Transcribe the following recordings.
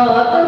어, 왔다.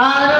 আর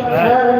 Yeah.